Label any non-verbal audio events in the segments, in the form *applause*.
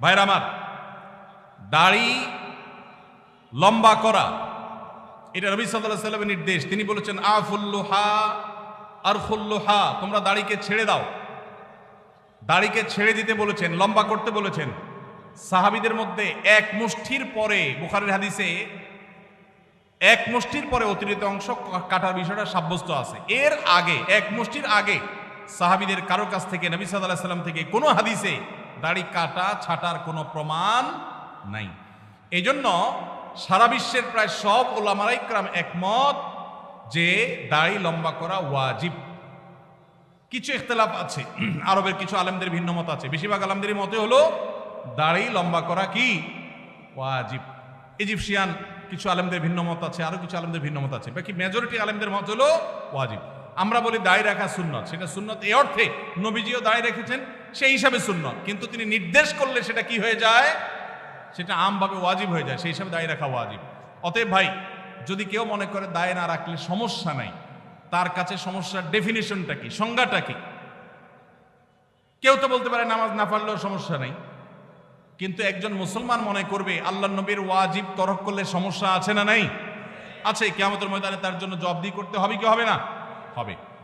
ভাইরা আমার, দাড়ি লম্বা করা, এটা রবি সাল্লাহ সাল্লামের নির্দেশ। তিনি বলেছেন, আফুল্লুহা আর ফুল্লুহা তোমরা দাড়িকে ছেড়ে দাও। দাড়িকে ছেড়ে দিতে বলেছেন, লম্বা করতে বলেছেন। সাহাবিদের মধ্যে এক মুষ্ঠির পরে, বুখারের হাদিসে এক মুষ্টির পরে অতিরিক্ত অংশ কাটার বিষয়টা সাব্যস্ত আছে। এর আগে, এক মুষ্টির আগে সাহাবিদের কারও কাছ থেকে, নবী সাল্লাম থেকে কোনো হাদিসে দাড়ি কাটা, ছাটার কোনো প্রমাণ নাই। এই জন্য সারা বিশ্বের প্রায় সব ওলামারাইক্রাম একমত যে দাড়ি লম্বা করা ওয়াজিব। কিছু ইখতলাফ আছে, *clears throat* আরবের কিছু আলেমদের ভিন্ন মত আছে। বেশিরভাগ আলেমদের মতে হলো, দাড়ি লম্বা করা কি? ওয়াজিব। ইজিপশিয়ান কিছু আলেমদের ভিন্ন মত আছে, আরও কিছু আলেমদের ভিন্ন মত আছে। বাকি মেজরিটি আলেমদের মত হলো ওয়াজিব। আমরা বলি দাড়ি রাখা সুন্নত। সেটা সুন্নত এই অর্থে নবীজিও দাড়ি রেখেছেন সেই হিসাবে সুন্নত। কিন্তু তিনি নির্দেশ করলে সেটা কি হয়ে যায়? সেটা আমভাবে ওয়াজিব হয়ে যায়। সেই হিসাবে দায়ী রাখা ওয়াজিব। অতএব ভাই, যদি কেউ মনে করে দায় না রাখলে সমস্যা নাই। তার কাছে সমস্যার ডেফিনেশনটা কি? সংজ্ঞাটা কি? কেউ তো বলতে পারে নামাজ না পারলেও সমস্যা নাই। কিন্তু একজন মুসলমান মনে করবে, আল্লাহ নবীর ওয়াজিব তরক করলে সমস্যা আছে না নাই? আছে কেমতের ময়দানে তার জন্য জবাবদি করতে হবে কি হবে না? হবে।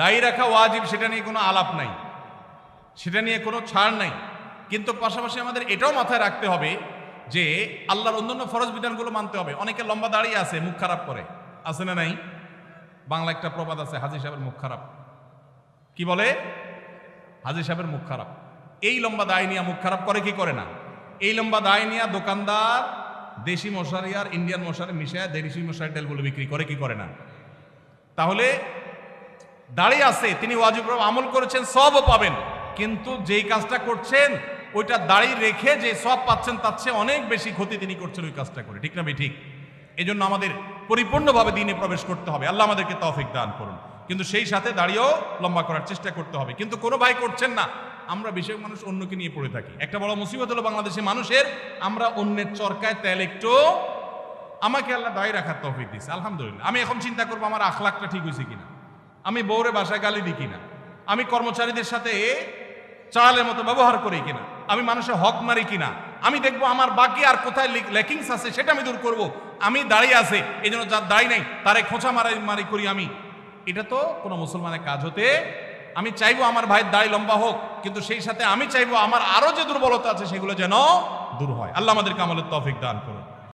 দায়ী রাখা ওয়াজিব, সেটা নিয়ে কোনো আলাপ নাই। সেটা নিয়ে কোনো ছাড় নাই। কিন্তু পাশাপাশি আমাদের এটাও মাথায় রাখতে হবে যে আল্লাহর অন্যান্য ফরজ বিধানগুলো মানতে হবে। অনেকে লম্বা দাঁড়িয়ে আছে, মুখ খারাপ করে। আছে না নাই? বাংলা একটা প্রবাদ আছে, হাজি সাহেবের মুখ খারাপ। কি বলে? হাজি সাহেবের মুখ খারাপ। এই লম্বা দায় নিয়ে মুখ খারাপ করে কি করে না? এই লম্বা দায় নিয়ে দোকানদার, দেশি মশারি আর ইন্ডিয়ান মশারি মিশায়, দেশি মশারি তেলগুলো বিক্রি করে কি করে না? তাহলে দাঁড়িয়ে আছে, তিনি ওয়াজিব আমল করেছেন, সবও পাবেন। কিন্তু যেই কাজটা করছেন, ওইটা দাঁড়িয়ে রেখে যে সব পাচ্ছেন, তার চেয়ে অনেক বেশি ক্ষতি তিনি করছেন ওই কাজটা করে। ঠিক না ভাই? ঠিক। এই জন্য আমাদের পরিপূর্ণভাবে দিনে প্রবেশ করতে হবে। আল্লাহ আমাদেরকে তফিক দান করুন। কিন্তু সেই সাথে দাঁড়িয়েও লম্বা করার চেষ্টা করতে হবে। কিন্তু কোনো ভাই করছেন না। আমরা বেশিরভাগ মানুষ অন্যকে নিয়ে পড়ে থাকি। একটা বড় মুসিবত হলো বাংলাদেশের মানুষের, আমরা অন্যের চরকায় তেল একটু আমাকে আল্লাহ দায়ী রাখার তৌফিক দিচ্ছে আলহামদুলিল্লাহ। আমি এখন চিন্তা করব আমার আখলাকটা ঠিক হয়েছে কিনা। আমি বউরে বাসায় গালি দিই কিনা? আমি কর্মচারীদের সাথে চালের মতো ব্যবহার করি কিনা? আমি মানুষের হক মারি কিনা? আমি দেখব আমার বাকি আর কোথায় লেকিংস আছে সেটা আমি দূর করব। আমি দাঁড়িয়ে আছে এই জন্য যার দাঁড়িয়ে নাই, তারে খোঁচা মারাই মারি করি আমি। এটা তো কোনো মুসলমানের কাজ হতে, আমি চাইব আমার ভাইয়ের দাড়ি লম্বা হোক, কিন্তু সেই সাথে আমি চাইব আমার আরও যে দুর্বলতা আছে সেগুলো যেন দূর হয়। আল্লাহ আমাদের আমলের তফিক দান করুন।